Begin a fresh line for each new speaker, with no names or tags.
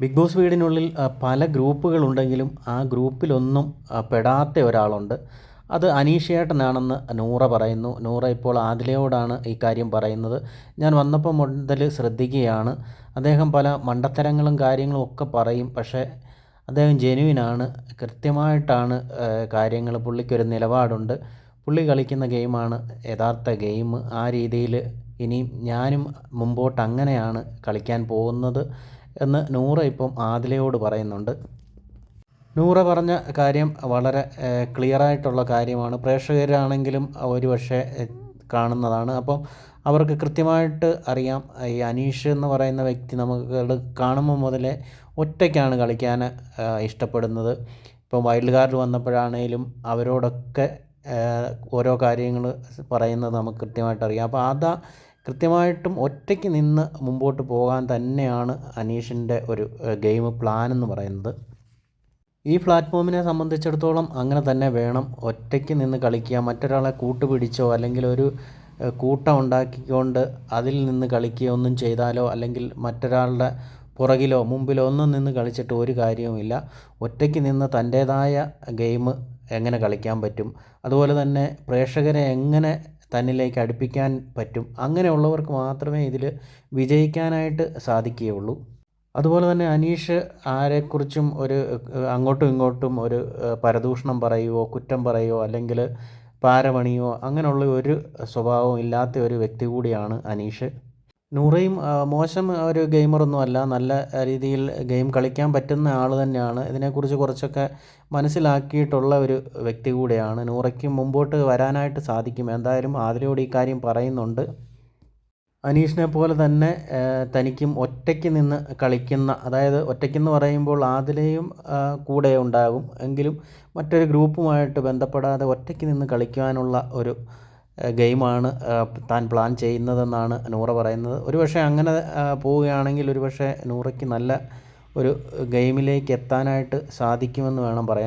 Big boss വീടിനുള്ളിൽ പല ഗ്രൂപ്പുകളുണ്ടെങ്കിലും ആ ഗ്രൂപ്പിലൊന്നും പെടാത്ത ഒരാളുണ്ട്. അത് അനീഷേട്ടനാണെന്ന് നൂറ പറയുന്നു. നൂറ ഇപ്പോൾ ആദിലയോടാണ് ഈ കാര്യം പറയുന്നത്. ഞാൻ വന്നപ്പോൾ മുതൽ ശ്രദ്ധിക്കുകയാണ്. അദ്ദേഹം പല മണ്ടത്തരങ്ങളും കാര്യങ്ങളും ഒക്കെ പറയും. പക്ഷേ അദ്ദേഹം ജെനുവിനാണ് കൃത്യമായിട്ടാണ് കാര്യങ്ങൾ. പുള്ളിക്കൊരു നിലപാടുണ്ട്. പുള്ളി കളിക്കുന്ന ഗെയിമാണ് യഥാർത്ഥ ഗെയിം. ആ രീതിയിൽ ഇനിയും ഞാനും മുമ്പോട്ട് അങ്ങനെയാണ് കളിക്കാൻ പോകുന്നത്. എന്ന് നൂറ ഇപ്പം ആദിലയോട് പറയുന്നുണ്ട്. നൂറ പറഞ്ഞ കാര്യം വളരെ ക്ലിയറായിട്ടുള്ള കാര്യമാണ്. പ്രേക്ഷകരാണെങ്കിലും ഒരുപക്ഷെ കാണുന്നതാണ്. അപ്പം അവർക്ക് കൃത്യമായിട്ട് അറിയാം. ഈ അനീഷ് എന്ന് പറയുന്ന വ്യക്തി നമുക്ക് കാണുമ്പോൾ മുതലേ ഒറ്റയ്ക്കാണ് കളിക്കാൻ ഇഷ്ടപ്പെടുന്നത്. ഇപ്പം വൈൽഡ് കാർഡ് വന്നപ്പോഴാണേലും അവരോടൊക്കെ ഓരോ കാര്യങ്ങൾ പറയുന്നത് നമുക്ക് കൃത്യമായിട്ട് അറിയാം. അപ്പോൾ അതാ കൃത്യമായിട്ടും ഒറ്റയ്ക്ക് നിന്ന് മുമ്പോട്ട് പോകാൻ തന്നെയാണ് അനീഷിന്റെ ഒരു ഗെയിം പ്ലാൻ എന്ന് പറയുന്നത്. ഈ പ്ലാറ്റ്ഫോമിനെ സംബന്ധിച്ചിടത്തോളം അങ്ങനെ തന്നെ വേണം ഒറ്റയ്ക്ക് നിന്ന് കളിക്കുക മറ്റൊരാളെ കൂട്ടുപിടിച്ചോ അല്ലെങ്കിൽ ഒരു കൂട്ടം ഉണ്ടാക്കിക്കൊണ്ട് അതിൽ നിന്ന് കളിക്കുകയോ ഒന്നും ചെയ്താലോ അല്ലെങ്കിൽ മറ്റൊരാളുടെ പുറകിലോ മുമ്പിലോ ഒന്നും നിന്ന് കളിച്ചിട്ട് ഒരു കാര്യവുമില്ല ഒറ്റയ്ക്ക് നിന്ന് തന്റേതായ ഗെയിം എങ്ങനെ കളിക്കാൻ പറ്റും? അതുപോലെ തന്നെ പ്രേക്ഷകരെ എങ്ങനെ തന്നിലേക്ക് അടുപ്പിക്കാൻ പറ്റും. അങ്ങനെയുള്ളവർക്ക് മാത്രമേ ഇതിൽ വിജയിക്കാനായിട്ട് സാധിക്കുകയുള്ളൂ. അതുപോലെ തന്നെ അനീഷ് ആരെക്കുറിച്ചും ഒരു അങ്ങോട്ടും ഇങ്ങോട്ടും ഒരു പരദൂഷണം പറയുകയോ കുറ്റം പറയുകയോ അല്ലെങ്കിൽ പാരപണിയോ അങ്ങനെയുള്ള ഒരു സ്വഭാവവും ഇല്ലാത്ത ഒരു വ്യക്തി കൂടിയാണ് അനീഷ്. നൂറയും മോശം ഒരു ഗെയിമറൊന്നും അല്ല. നല്ല രീതിയിൽ ഗെയിം കളിക്കാൻ പറ്റുന്ന ആൾ തന്നെയാണ്. ഇതിനെക്കുറിച്ച് കുറച്ചൊക്കെ മനസ്സിലാക്കിയിട്ടുള്ള ഒരു വ്യക്തി കൂടിയാണ്. നൂറയ്ക്ക് മുമ്പോട്ട് വരാനായിട്ട് സാധിക്കും. എന്തായാലും ആതിരയോട് ഈ കാര്യം പറയുന്നുണ്ട്. അനീഷിനെ പോലെ തന്നെ തനിക്കും ഒറ്റയ്ക്ക് നിന്ന് കളിക്കുന്ന അതായത് ഒറ്റയ്ക്കെന്ന് പറയുമ്പോൾ ആതിലയും കൂടെ ഉണ്ടാകും. എങ്കിലും മറ്റൊരു ഗ്രൂപ്പുമായിട്ട് ബന്ധപ്പെടാതെ ഒറ്റയ്ക്ക് നിന്ന് കളിക്കുവാനുള്ള ഒരു ഗെയിമാണ് താൻ പ്ലാൻ ചെയ്യുന്നതെന്നാണ് നൂറ പറയുന്നത്. ഒരുപക്ഷെ അങ്ങനെ പോവുകയാണെങ്കിൽ ഒരുപക്ഷെ നൂറയ്ക്ക് നല്ല ഒരു ഗെയിമിലേക്ക് എത്താനായിട്ട് സാധിക്കുമെന്ന് വേണം പറയാൻ.